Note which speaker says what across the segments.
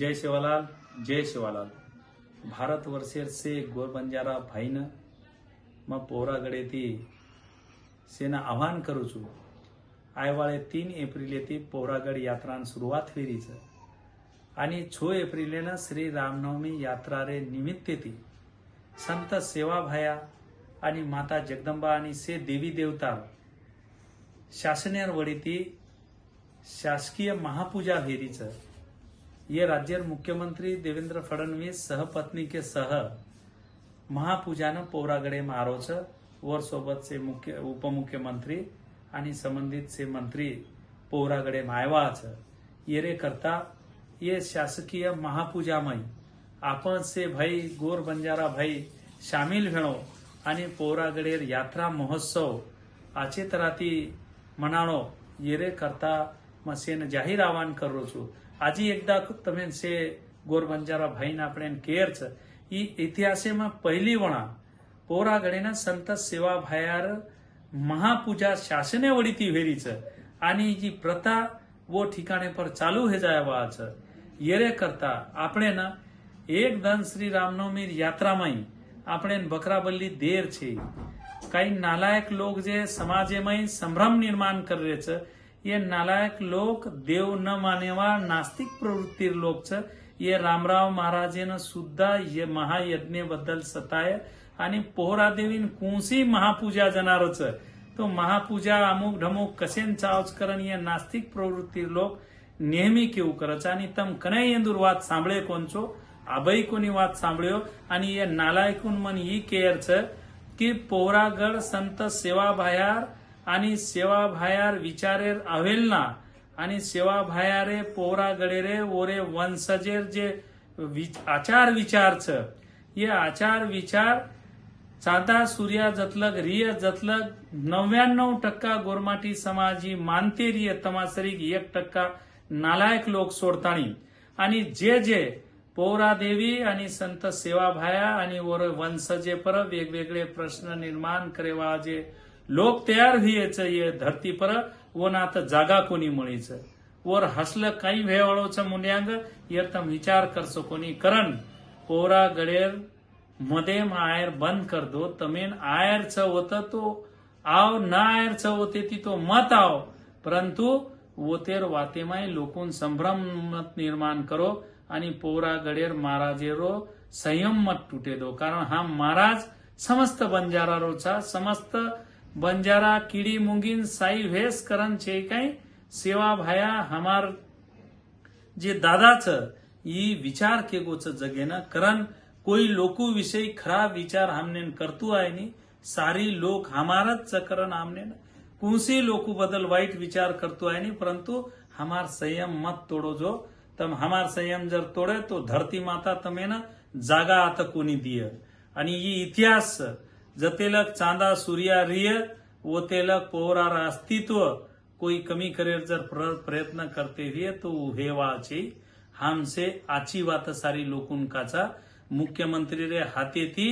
Speaker 1: जय शिवालाल जय शिवालाल. भारत गोर बंजारा भाईनं मग पोराकडे ती सेना आव्हान करूच आयवाळे तीन एप्रिले ती पोरागड यात्रान सुरुवात फेरीचं आणि छो एप्रिलेनं श्री रामनवमी यात्रा रे निमित्ते ती. संत सेवाभाया आणि माता जगदंबा आणि से देवी देवता. शासनेर वडी ती शासकीय महापूजा फेरीचं ये राज्य मुख्यमंत्री देवेंद्र फडणवीस सहपत्नी के सह महापूजान पोरागडे मारोच वर सोबत से मुख्य उपमुख्यमंत्री आणि संबंधित से मंत्री पोरागडे मायवाचं. येरे करता ये शासकीय महापूजामय आपण से भाई गोर बंजारा भाई शामिल भेणो आणि पोरागडेर यात्रा महोत्सव आचे तराती मनाणो येरे करता मसेन जाहीर आवाहन करू छू. આજે એકદા તમે છે ગોરબંજારા ભાઈને આપણે કેર છે એ ઇતિહાસેમાં પહેલી વણા પોરાગળીના સંત સેવા ભાયાર મહાપૂજા શાસને વળીતી વેરી છે. આની જે પ્રથા વો ઠીકાણે પર ચાલુ હેજાવા છે. યેરે કરતા આપણે ના એક ધન શ્રી રામનવમી યાત્રામાં આપણે બકરાબલ્લી દેર છે. કઈ નાલાયક લોક જે સમાજેમાં સંભ્રમ નિર્માણ કરે છે ये नालायक लोक देव न मानेवा नास्तिक प्रवृत्तीर लोक छ। ये रामराव महाराजेनं सुद्धा ये महायज्ञबद्दल सताय आणि पोहरा देवीन कोणसी महापूजा जनारच तो महापूजा अमुक ढमुक कसेन चावच करण ये नास्तिक प्रवृत्ती लोक नेहमी केव करच। आणि तम कनय इंदूर वाद सांभळे कोणचो? अभय कोणी वाद सांभळ्यो? आणि ये नालायकून मन ई केअरच की पोहरागड संत सेवा भायार आणि सेवाभायार विचारेर अवेलना आणि सेवाभायारे पोरागडेरे ओरे वंशजेर जे विच- आचार विचार छ ये आचार विचार चादा सूर्या जतलग रिय जतलग नव्याण्णव टक्का गोरमाटी समाजी मानते रिय तमासरीक एक टक्का नालायक लोक सोडताणी. आणि जे जे पौरादेवी आणि संत सेवाभाया आणि वर वंशजे पर वेगवेगळे प्रश्न निर्माण करेवा जे लोक तयार व्हायचं ये धरती पर वनात जागा कोणी मळीच? वर हसलं काही वेळोचं ये येतम विचार करसो कोणी करण? पोरा गडेरमध्ये आयर बंद कर दो तमेन आयरच होतं तो आव आयर आयरच होते ती तो मत आव. परंतु वोतेर वातेमाय लोकून संभ्रम मत निर्माण करो आणि पोरा गडेर महाराजेरो संयम मत तुटे दो कारण हा महाराज समस्त बंजारारोचा समस्त बंजारा किडी मुंगीन साई भेस करण छे काही सेवा भाया हमार जे दादाचं ई विचार केगोचं जगेनं करण कोई लोकू विषयी खराब विचार हमने करतू आहे नी सारी लोक हमारच चकरण हमने कुंसी लोकू बदल वाईट विचार करतो आहे नी परंतु हमार संयम मत तोडो जो तम हमार संयम जर तोडे तो धरती माता तमे ना जागा आता कोणी दिय। आणि ही इतिहास जतेलक चांदा सूर्या रिय व तेलक पोहरार अस्तित्व कोई कमी करे जर प्रयत्न करते हुए तो हे वाचे हमसे आची वात सारी लोकुंकाचा मुख्यमंत्री रे हाते ती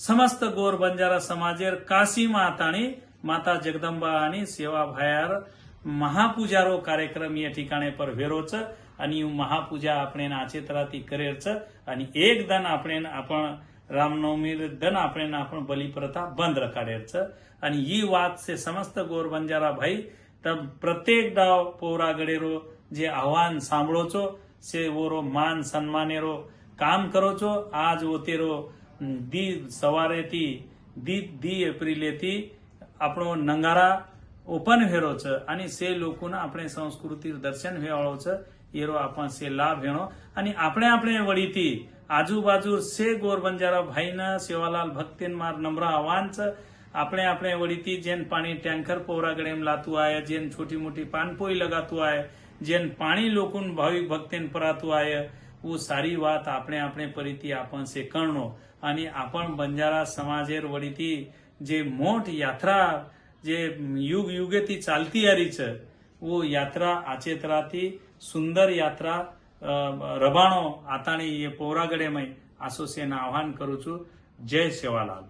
Speaker 1: समस्त गोर बंजारा समाजेर काशी माताणी माता जगदंबा आणि सेवा भायार महापूजारो कार्यक्रम या ठिकाणी पर वेरोच आणि महापूजा आपण आचेतरा ती करेरच आणि एक दन आपण आपण रामनवमी दन આપણે आपण बलिप्रथा बंद रखाडेर છે आणि ही વાત से समस्त गोर बंजारा भाई तब प्रत्येक डाव पौरागडेरो જે આહવાન સાંભળો છો સે ઓરો માન સન્માનેરો કામ કરો છો આજ ઓતેરો દી સવારેથી દી દી એપ્રિલેથી આપણો નંગારા ઓપન વેરો છે અને સે લોકોના આપણે સંસ્કૃતિ દર્શન વેવાળો છે એરો આપણને લાભ એનો અને આપણે આપણે વળીથી આજુબાજુ છે ગોર બંજારા ભાઈના સેવાલાલ ભક્તિન માર નમ્ર આહવાન છે. આપણે આપણે વળીથી જેન પાણી ટેન્કર પોવરાગડે એમ લાતું આવે જેન છોટી મોટી પાનપોઈ લગાતું આવે જેન પાણી લોકોને ભાવિક ભક્તિને પરાતું આવે ઓ સારી વાત આપણે આપણે પરિથી આપણ છે કર્ણો. અને આપણ બંજારા સમાજેર વળીથી જે મોટ યાત્રા જે યુગ યુગેથી ચાલતી આરી છે वो યાત્રા આચેતરાથી સુંદર યાત્રા અ, રબાણો આતાણી એ પૌરાગળેમય આસોસિએશન આહવાન કરું છું જય સેવાલાલ